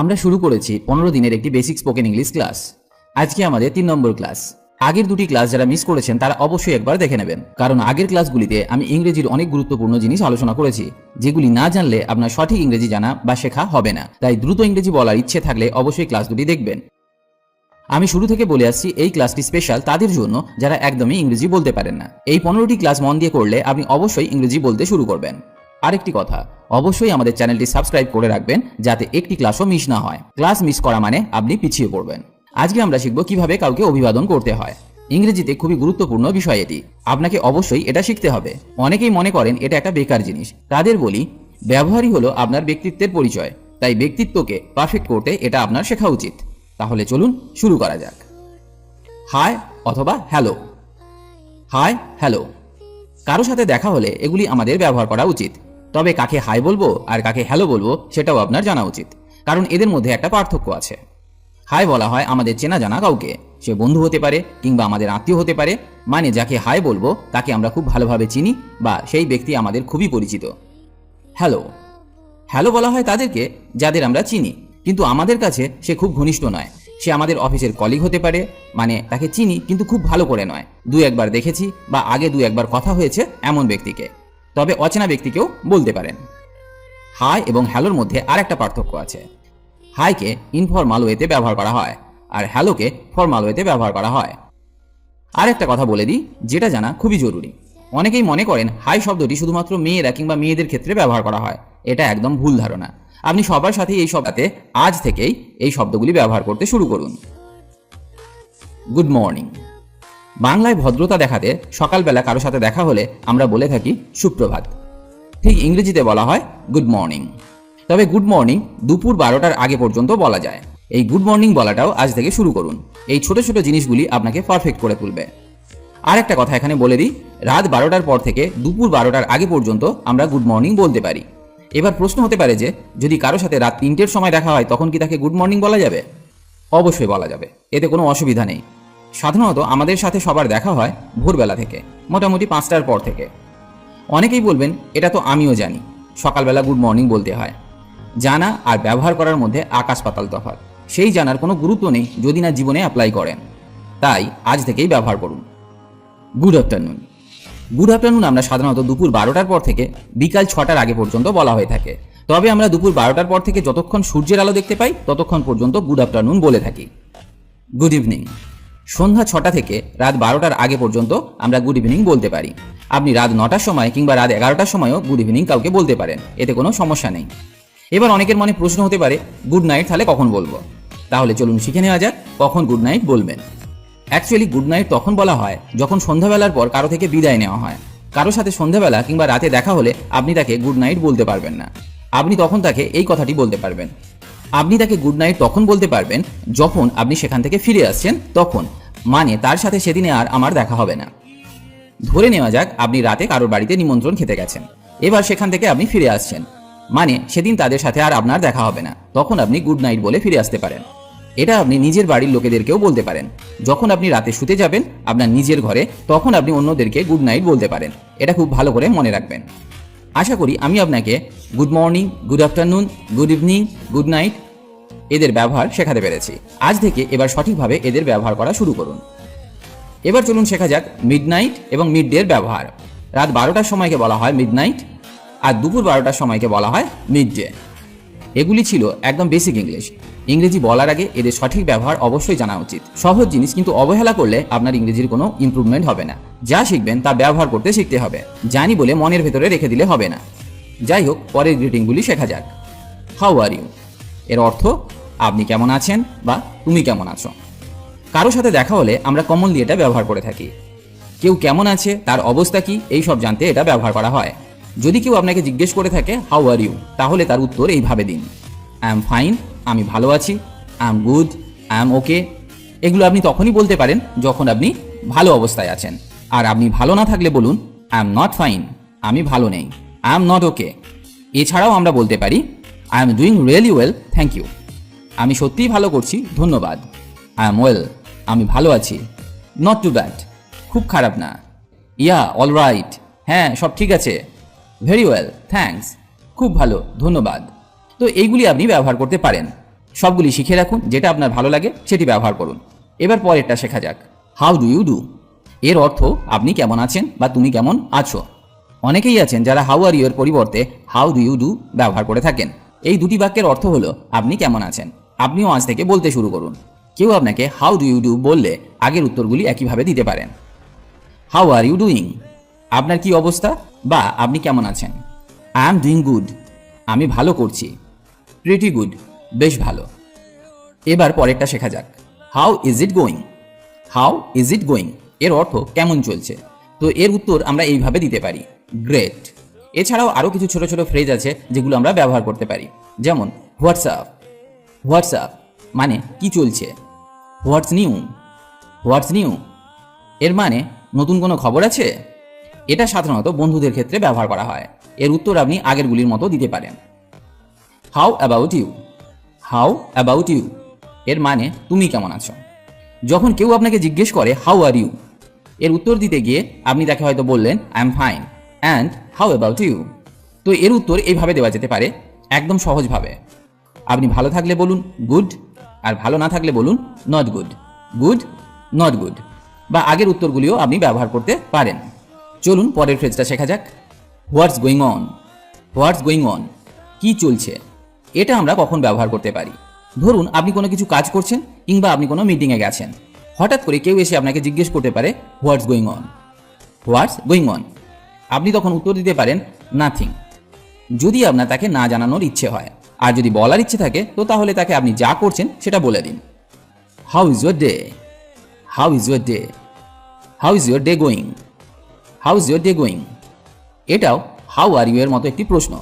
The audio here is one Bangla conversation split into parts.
আমরা শুরু করেছি পনেরো দিনের একটি বেসিক স্পোকেন ইংলিশ ক্লাস আজকে আমাদের তিন নম্বর ক্লাস আগের দুটি ক্লাস যারা মিস করেছেন, তারা অবশ্যই একবার দেখে নেবেন। কারণ আগের ক্লাসগুলিতে আমি ইংরেজির অনেক গুরুত্বপূর্ণ জিনিস আলোচনা করেছি, যেগুলি না জানলে আপনার সঠিক ইংরেজি জানা বা শেখা হবে না। তাই দ্রুত ইংরেজি বলার ইচ্ছে থাকলে অবশ্যই ক্লাস দুটি দেখবেন। আমি শুরু থেকে বলে আসছি, এই ক্লাসটি স্পেশাল তাদের জন্য যারা একদমই ইংরেজি বলতে পারেন না। এই পনেরোটি ক্লাস মন দিয়ে করলে আপনি অবশ্যই ইংরেজি বলতে শুরু করবেন। আরেকটি কথা, অবশ্যই আমাদের চ্যানেলটি সাবস্ক্রাইব করে রাখবেন যাতে একটি ক্লাসও মিস না হয়। ক্লাস মিস করা মানে আপনি পিছিয়ে পড়বেন। আজকে আমরা শিখব কীভাবে কাউকে অভিবাদন করতে হয়। ইংরেজিতে খুবই গুরুত্বপূর্ণ বিষয় এটি। আপনাকে অবশ্যই এটা শিখতে হবে। অনেকেই মনে করেন এটা একটা বেকার জিনিস। তাদের বলি, ব্যবহারই হলো আপনার ব্যক্তিত্বের পরিচয়, তাই ব্যক্তিত্বকে পারফেক্ট করতে এটা আপনার শেখা উচিত। তাহলে চলুন শুরু করা যাক। হাই অথবা হ্যালো হাই হ্যালো কারও সাথে দেখা হলে এগুলি আমাদের ব্যবহার করা উচিত। তবে কাকে হাই বলব আর কাকে হ্যালো বলব সেটাও আপনার জানা উচিত, কারণ এদের মধ্যে একটা পার্থক্য আছে। হাই বলা হয় আমাদের চেনা জানা কাউকে, সে বন্ধু হতে পারে কিংবা আমাদের আত্মীয় হতে পারে মানে যাকে হাই বলব তাকে আমরা খুব ভালোভাবে চিনি বা সেই ব্যক্তি আমাদের খুবই পরিচিত। হ্যালো হ্যালো বলা হয় তাদেরকে যাদের আমরা চিনি, কিন্তু আমাদের কাছে সে খুব ঘনিষ্ঠ নয়। সে আমাদের অফিসের কলিগ হতে পারে মানে তাকে চিনি কিন্তু খুব ভালো করে নয়। দু একবার দেখেছি বা আগে দু একবার কথা হয়েছে এমন ব্যক্তিকে। তবে অচেনা ব্যক্তিকেও বলতে পারেন। হাই এবং হ্যালোর মধ্যে আর একটা পার্থক্য আছে। হাইকে ইনফরমাল ওয়েতে ব্যবহার করা হয় আর হ্যালোকে ফরমাল ওয়েতে ব্যবহার করা হয়। আর একটা কথা বলে দিই, যেটা জানা খুবই জরুরি। অনেকেই মনে করেন হাই শব্দটি শুধুমাত্র মেয়েরা কিংবা মেয়েদের ক্ষেত্রে ব্যবহার করা হয়। এটা একদম ভুল ধারণা। আপনি সবার সাথেই এই শব্দতে আজ থেকেই এই শব্দগুলি ব্যবহার করতে শুরু করুন। Good morning. বাংলায় ভদ্রতা দেখাতে সকালবেলা কারও সাথে দেখা হলে আমরা বলে থাকি সুপ্রভাত। ঠিক ইংরেজিতে বলা হয় গুড মর্নিং তবে গুড মর্নিং দুপুর বারোটার আগে পর্যন্ত বলা যায়। এই গুড মর্নিং বলাটাও আজ থেকে শুরু করুন। এই ছোট ছোট জিনিসগুলি আপনাকে পারফেক্ট করে তুলবে। আর একটা কথা এখানে বলে দিই, রাত বারোটার পর থেকে দুপুর বারোটার আগে পর্যন্ত আমরা গুড মর্নিং বলতে পারি। এবার প্রশ্ন হতে পারে যে, যদি কারও সাথে রাত তিনটের সময় দেখা হয়, তখন কি তাকে গুড মর্নিং বলা যাবে? অবশ্যই বলা যাবে। এতে কোনো অসুবিধা নেই। সাধারণত আমাদের সাথে সবার দেখা হয় ভোরবেলা থেকে, মোটামুটি পাঁচটার পর থেকে। অনেকেই বলবেন, এটা তো আমিও জানি। সকালবেলা গুড মর্নিং বলতে হয়। জানা আর ব্যবহার করার মধ্যে আকাশ পাতাল তফাৎ। সেই জানার কোনো গুরুত্ব নেই যদি না জীবনে অ্যাপ্লাই করেন। তাই আজ থেকেই ব্যবহার করুন। গুড আফটারনুন গুড আফটারনুন আমরা সাধারণত দুপুর বারোটার পর থেকে বিকাল ছটার আগে পর্যন্ত বলা হয়ে থাকে। তবে আমরা দুপুর বারোটার পর থেকে যতক্ষণ সূর্যের আলো দেখতে পাই, ততক্ষণ পর্যন্ত গুড আফটারনুন বলে থাকি। গুড ইভিনিং সন্ধ্যা ছটা থেকে রাত বারোটার আগে পর্যন্ত আমরা গুড ইভিনিং বলতে পারি। আপনি রাত নটার সময় কিংবা রাত এগারোটার সময়ও গুড ইভিনিং কাউকে বলতে পারেন, এতে কোনো সমস্যা নেই। এবার অনেকের মনে প্রশ্ন হতে পারে গুড নাইট তাহলে কখন বলব? তাহলে চলুন শিখে নেওয়া যাক, কখন গুড নাইট বলবেন। অ্যাকচুয়ালি গুড নাইট তখন বলা হয় যখন সন্ধ্যাবেলার পর কারও থেকে বিদায় নেওয়া হয়। কারও সাথে সন্ধ্যাবেলা কিংবা রাতে দেখা হলে আপনি তাকে গুড নাইট বলতে পারবেন না। আপনি তখন তাকে এই কথাটি বলতে পারবেন আপনি তাকে গুড নাইট তখন বলতে পারবেন, যখন আপনি সেখান থেকে ফিরে আসছেন তখন। মানে তার সাথে সেদিনে আর আমার দেখা হবে না। ধরে নেওয়া যাক, আপনি রাতে কারোর বাড়িতে নিমন্ত্রণ খেতে গেছেন। এবার সেখান থেকে আপনি ফিরে আসছেন। মানে সেদিন তাদের সাথে আর আপনার দেখা হবে না। তখন আপনি গুড নাইট বলে ফিরে আসতে পারেন। এটা আপনি নিজের বাড়ির লোকেদেরকেও বলতে পারেন। যখন আপনি রাতে শুতে যাবেন আপনার নিজের ঘরে, তখন আপনি অন্যদেরকে গুড নাইট বলতে পারেন। এটা খুব ভালো করে মনে রাখবেন। আশা করি আমি আপনাকে good morning good afternoon good evening good night এদের ব্যবহার শেখাতে পেরেছি। আজ থেকে এবার সঠিকভাবে এদের ব্যবহার করা শুরু করুন। এবার চলুন শেখা যাক মিড নাইট এবং মিড ডের ব্যবহার। রাত বারোটার সময়কে বলা হয় মিড নাইট আর দুপুর বারোটার সময়কে বলা হয় মিড ডে এগুলি ছিল একদম বেসিক ইংলিশ ইংরেজি বলার আগে এদের সঠিক ব্যবহার অবশ্যই জানা উচিত। সহজ জিনিস কিন্তু অবহেলা করলে আপনার ইংরেজির কোনো ইমপ্রুভমেন্ট হবে না। যা শিখবেন তা ব্যবহার করতে শিখতে হবে। জানি বলে মনের ভেতরে রেখে দিলে হবে না। যাই হোক, পরের গ্রিটিংগুলি শেখা যাক। হাউ আর ইউ এর অর্থ, আপনি কেমন আছেন বা তুমি কেমন আছো? কারও সাথে দেখা হলে আমরা কমনলি এটা ব্যবহার করে থাকি। কেউ কেমন আছে, তার অবস্থা কি, এই সব জানতে এটা ব্যবহার করা হয়। যদি কেউ আপনাকে জিজ্ঞেস করে থাকে হাউ আর ইউ তাহলে তার উত্তর এইভাবে দিন। আই এম ফাইন আমি ভালো আছি I am good I am okay এগুলো আপনি তখনই বলতে পারেন যখন আপনি ভালো অবস্থায় আছেন। আর আপনি ভালো না থাকলে বলুন আই এম নট ফাইন আমি ভালো নেই আই এম নট ওকে এছাড়াও আমরা বলতে পারি I am doing really well thank you আমি সত্যিই ভালো করছি, ধন্যবাদ। আই এম ওয়েল আমি ভালো আছি। নট টু ব্যাড খুব খারাপ না। ইয়া অল রাইট হ্যাঁ সব ঠিক আছে। ভেরি ওয়েল থ্যাঙ্কস খুব ভালো, ধন্যবাদ। তো এইগুলি আপনি ব্যবহার করতে পারেন। সবগুলি শিখে রাখুন, যেটা আপনার ভালো লাগে, সেটি ব্যবহার করুন। এবার পরেরটা শেখা যাক। হাউ ডু ইউ ডু এর অর্থ, আপনি কেমন আছেন বা তুমি কেমন আছো? অনেকেই আছেন যারা হাউ আর ইউ এর পরিবর্তে হাউ ডু ইউ ডু ব্যবহার করে থাকেন। এই দুটি বাক্যের অর্থ হলো, আপনি কেমন আছেন? আপনিও আজ থেকে বলতে শুরু করুন। কেউ আপনাকে হাউ ডু ইউ ডু বললে আগের উত্তরগুলি একইভাবে দিতে পারেন। হাউ আর ইউ ডুইং আপনার কি অবস্থা? বা আপনি কেমন আছেন? আই এম ডুইং গুড আমি ভালো করছি। প্রিটি গুড বেশ ভালো। এবার পরেরটা শেখা যাক। How is it going how is it going এর অর্থ কেমন চলছে? তো এর উত্তর আমরা এইভাবে দিতে পারি। গ্রেট এছাড়াও আরও কিছু ছোট ছোট ফ্রেজ আছে যেগুলো আমরা ব্যবহার করতে পারি। যেমন হোয়াটসঅ্যাপ হোয়াটসঅ্যাপ মানে কি চলছে? What's new? What's new? এর মানে নতুন কোনো খবর আছে? এটা সাধারণত বন্ধুদের ক্ষেত্রে ব্যবহার করা হয়। এর উত্তর আপনি আগেরগুলির মতো দিতে পারেন। How about you? How about you? এর মানে তুমি কেমন আছো? যখন কেউ আপনাকে জিজ্ঞেস করে, হাউ আর ইউ? এর উত্তর দিতে গিয়ে আপনি তাকে হয়তো বললেন, I am fine. And how about you তো এর উত্তর এইভাবে দেওয়া যেতে পারে, একদম সহজভাবে। আপনি ভালো থাকলে বলুন গুড আর ভালো না থাকলে বলুন not good good not good বা আগের উত্তরগুলিও আপনি ব্যবহার করতে পারেন। চলুন পরের ফ্রেজটা শেখা যাক। What's going on what's going on কি চলছে? এটা আমরা কখন ব্যবহার করতে পারি? ধরুন আপনি কোনো কিছু কাজ করছেন কিংবা আপনি কোনো মিটিংয়ে গেছেন। হঠাৎ করে কেউ এসে আপনাকে জিজ্ঞেস করতে পারে what's going on what's going on আপনি তখন উত্তর দিতে পারেন, নাথিং। যদি আপনার তাকে না জানানোর ইচ্ছে হয়। আর যদি বলার ইচ্ছে থাকে, তো তাহলে তাকে আপনি যা করছেন, সেটা বলে দিন। How is your day how is your day how is your day going how is your day going এটাও হাউ আর ইউ এর মতো একটি প্রশ্ন।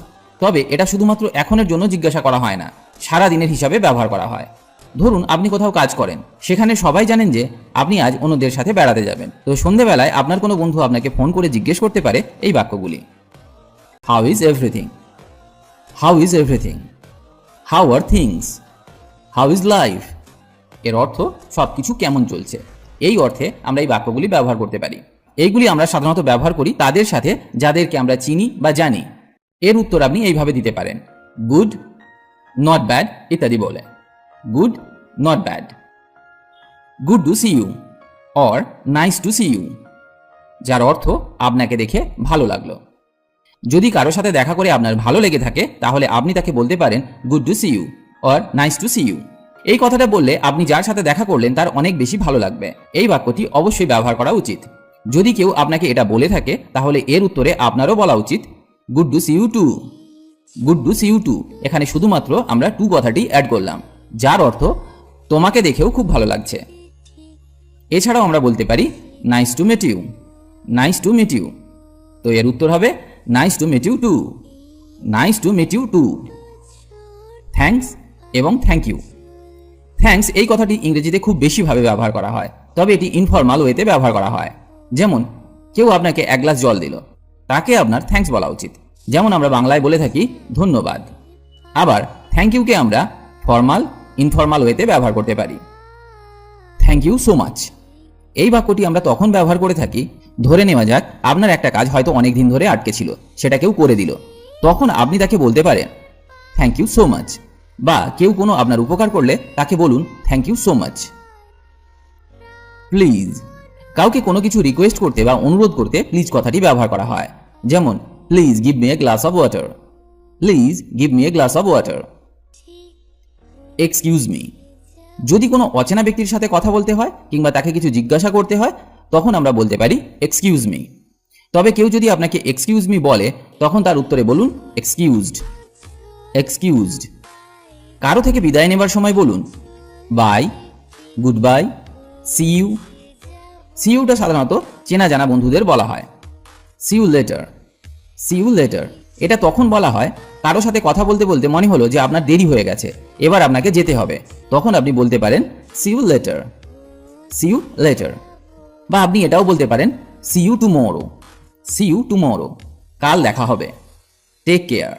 তবে এটা শুধুমাত্র এখনের জন্য জিজ্ঞাসা করা হয় না সারা দিনের হিসাবে ব্যবহার করা হয়। ধরুন আপনি কোথাও কাজ করেন, সেখানে সবাই জানেন যে আপনি আজ অন্যদের সাথে বেড়াতে যাবেন। তো সন্ধেবেলায় আপনার কোনো বন্ধু আপনাকে ফোন করে জিজ্ঞেস করতে পারে এই বাক্যগুলি। How is everything how is everything how are things how is life এর অর্থ সব কিছু কেমন চলছে? এই অর্থে আমরা এই বাক্যগুলি ব্যবহার করতে পারি। এইগুলি আমরা সাধারণত ব্যবহার করি তাদের সাথে যাদেরকে আমরা চিনি বা জানি। এর উত্তর আপনি এইভাবে দিতে পারেন। গুড নট ব্যাড ইত্যাদি বলে। Good not bad good to see you or nice to see you যার অর্থ আপনাকে দেখে ভালো লাগল। যদি কারও সাথে দেখা করে আপনার ভালো লেগে থাকে, তাহলে আপনি তাকে বলতে পারেন good to see you or nice to see you এই কথাটা বললে আপনি যার সাথে দেখা করলেন, তার অনেক বেশি ভালো লাগবে। এই বাক্যটি অবশ্যই ব্যবহার করা উচিত। যদি কেউ আপনাকে এটা বলে থাকে, তাহলে এর উত্তরে আপনারও বলা উচিত good to see you too good to see you too এখানে শুধুমাত্র আমরা টু কথাটি অ্যাড করলাম। যার অর্থ তোমাকে দেখেও খুব ভালো লাগছে। এছাড়াও আমরা বলতে পারি nice to meet you nice to meet you তো এর উত্তর হবে nice to meet you too nice to meet you too thanks এবং থ্যাংক ইউ থ্যাঙ্কস এই কথাটি ইংরেজিতে খুব বেশিভাবে ব্যবহার করা হয়, তবে এটি ইনফর্মাল ওয়েতে ব্যবহার করা হয়। যেমন, কেউ আপনাকে এক গ্লাস জল দিল, তাকে আপনার থ্যাঙ্কস বলা উচিত। যেমন আমরা বাংলায় বলে থাকি, ধন্যবাদ। আবার থ্যাংক ইউকে আমরা ফর্মাল ইনফর্মাল ওয়েতে ব্যবহার করতে পারি। থ্যাংক ইউ সো মাচ এই বাক্যটি আমরা তখন ব্যবহার করে থাকি। ধরে নেওয়া যাক, আপনার একটা কাজ হয়তো অনেক দিন ধরে আটকে ছিল, সেটা কেউ করে দিল। তখন আপনি তাকে বলতে পারেন থ্যাংক ইউ সো মাচ বা কেউ কোনো আপনার উপকার করলে তাকে বলুন thank you so much please কাউকে কোনো কিছু রিকোয়েস্ট করতে বা অনুরোধ করতে প্লিজ কথাটি ব্যবহার করা হয়। যেমন please give me a glass of water please give me a glass of water excuse me যদি কোনো অচেনা ব্যক্তির সাথে কথা বলতে হয় কিংবা তাকে কিছু জিজ্ঞাসা করতে হয়, তখন আমরা বলতে পারি এক্সকিউজ মি তবে কেউ যদি আপনাকে এক্সকিউজ মি বলে, তখন তার উত্তরে বলুন এক্সকিউজড এক্সকিউজড কারও থেকে বিদায় নেবার সময় বলুন bye good bye see you see Yuta সাধারণত চেনা জানা বন্ধুদের বলা হয়। See you later see you later এটা তখন বলা হয়, কারও সাথে কথা বলতে বলতে মনে হলো যে আপনার দেরি হয়ে গেছে। এবার আপনাকে যেতে হবে। তখন আপনি বলতে পারেন see you later see you later বা আপনি এটাও বলতে পারেন see you tomorrow see you tomorrow কাল দেখা হবে। Take care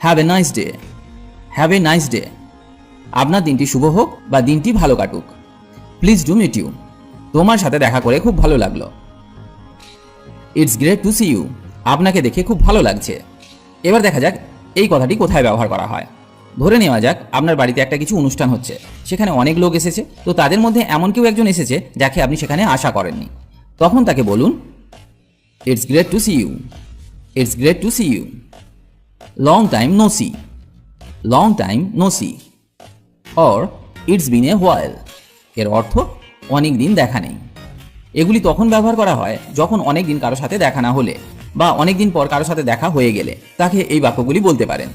have a nice day have a nice day আপনার দিনটি শুভ হোক বা দিনটি ভালো কাটুক। প্লিজ ডু মিট ইউ তোমার সাথে দেখা করে খুব ভালো লাগল। It's great to see you আপনাকে দেখে খুব ভালো লাগছে। এবার দেখা যাক এই কথাটি কোথায় ব্যবহার করা হয়। ধরে নেওয়া যাক, আপনার বাড়িতে একটা কিছু অনুষ্ঠান হচ্ছে। সেখানে অনেক লোক এসেছে, তো তাদের মধ্যে এমন কেউ একজন এসেছে যাকে আপনি সেখানে আশা করেননি। তখন তাকে বলুন it's great to see you it's great to see you long time no see long time no see or it's been a while এর অর্থ, অনেক দিন দেখা নেই। এগুলি তখন ব্যবহার করা হয় যখন অনেক দিন কারোর সাথে দেখা না হলে, বা অনেক দিন পর কারোর সাথে দেখা হয়ে গেলে, তাকে এই বাক্যগুলি বলতে পারেন।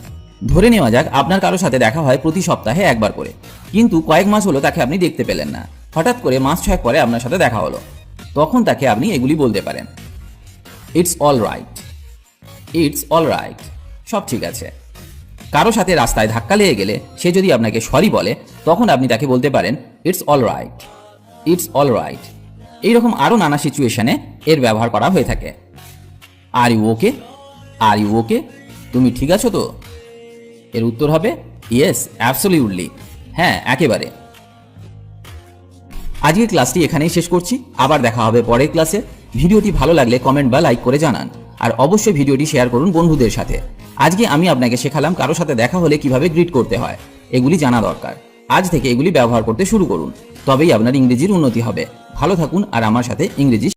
ধরে নেওয়া যাক, আপনার কারোর সাথে দেখা হয় প্রতি সপ্তাহে একবার করে। কিন্তু কয়েক মাস হলো তাকে আপনি দেখতে পেলেন না। হঠাৎ করে মাস ছয়েক পরে আপনার সাথে দেখা হলো। তখন তাকে আপনি এগুলি বলতে পারেন। It's all right it's all right সব ঠিক আছে। কারও সাথে রাস্তায় ধাক্কা লেগে গেলে সে যদি আপনাকে সরি বলে, তখন আপনি তাকে বলতে পারেন it's all right it's all right এইরকম আরও নানা সিচুয়েশনে এর ব্যবহার করা হয়ে থাকে। Are you okay are you okay তুমি ঠিক আছো তো? এর উত্তর হবে ইয়েস অ্যাবসলিউটলি হ্যাঁ একেবারে। আজকের ক্লাসটি এখানেই শেষ করছি। আবার দেখা হবে পরের ক্লাসে। ভিডিওটি ভালো লাগলে কমেন্ট বা লাইক করে জানান। আর অবশ্যই ভিডিওটি শেয়ার করুন বন্ধুদের সাথে। আজকে আমি আপনাকে শেখালাম কারও সাথে দেখা হলে কীভাবে গ্রিট করতে হয়। এগুলি জানা দরকার। আজ থেকে এগুলি ব্যবহার করতে শুরু করুন। তবেই আপনার ইংরেজির উন্নতি হবে। ভালো থাকুন আর আমার সাথে ইংরেজি